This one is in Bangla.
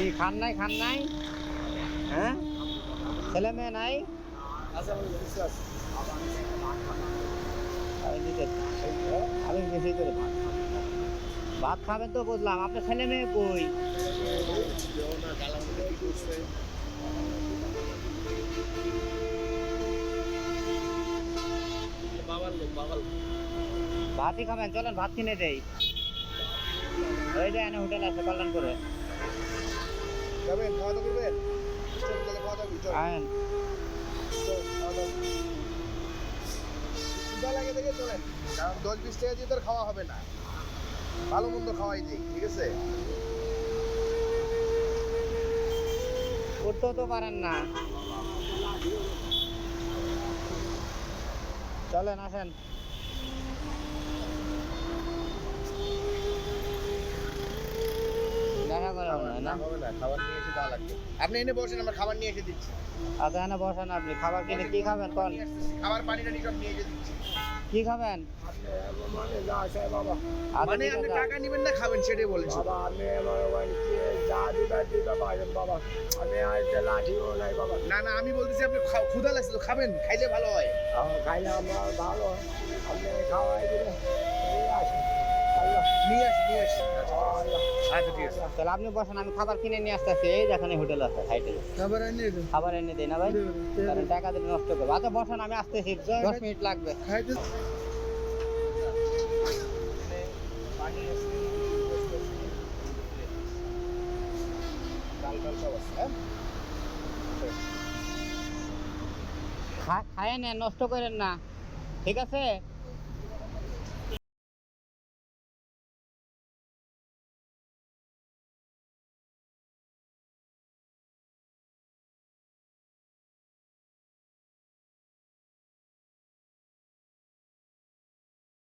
কি খান নাই খান নাই। হ্যাঁ? ছেলে মেয়ে নাই? আমি বেশি করে ভাত খাবেন তো বুঝলাম, আপনার ছেলে মেয়ে কই? ভাতই খাবেন, চলেন ভাত কিনে দেই। ওই যে এনে হোটেল আছে কল্যাণ করে যাবেন খাওয়া দাওয়া করবেন? খাওয়া দাওয়া লাগে দেখে চলেন। কারণ দশ বিশ টাকা দিয়ে তো আর খাওয়া হবে না। ভালো মন্দ খাওয়াই দিই ঠিক আছে? উঠতেও তো পারেন না। চলেন আসেন। আপনি এনে বসেন আমরা খাবার নিয়ে এসে দিচ্ছি। আচ্ছা এনে বসেন আপনি খাবার কিনে কি খাবেন? কোন খাবার পানি টানি সব নিয়ে এসে দিচ্ছি। কি খাবেন? মানে যা বাবা আচ্ছা, মানে আপনি টাকা নেবেন না খাবেন সেটাই বলছি। বাবা আমি আমার বাড়িতে যা দিবা দিবা পারেন বাবা। আমি আজকে লাঠিও নাই বাবা। না না আমি বলতেছি আপনি ক্ষুধা লাগছিল খাবেন খাইলে ভালো হয়। খাইলে আমার ভালো আপনি খাওয়াই দিলে এই আসে আল্লাহ নিয়ে আসি নিয়ে আসি আল্লাহ আচ্ছা ঠিক আছে। তাহলে আপনি বসেন আমি খাবার কিনে নিয়ে আসতেছি। এই যেখানে হোটেল আছে সাইডে খাবার এনে খাবার এনে না ভাই? কারণ টাকা দিলে নষ্ট করব। আচ্ছা বসেন আমি আসতেছি। দশ মিনিট লাগবে। খায় নেন নষ্ট করেন না। ঠিক আছে?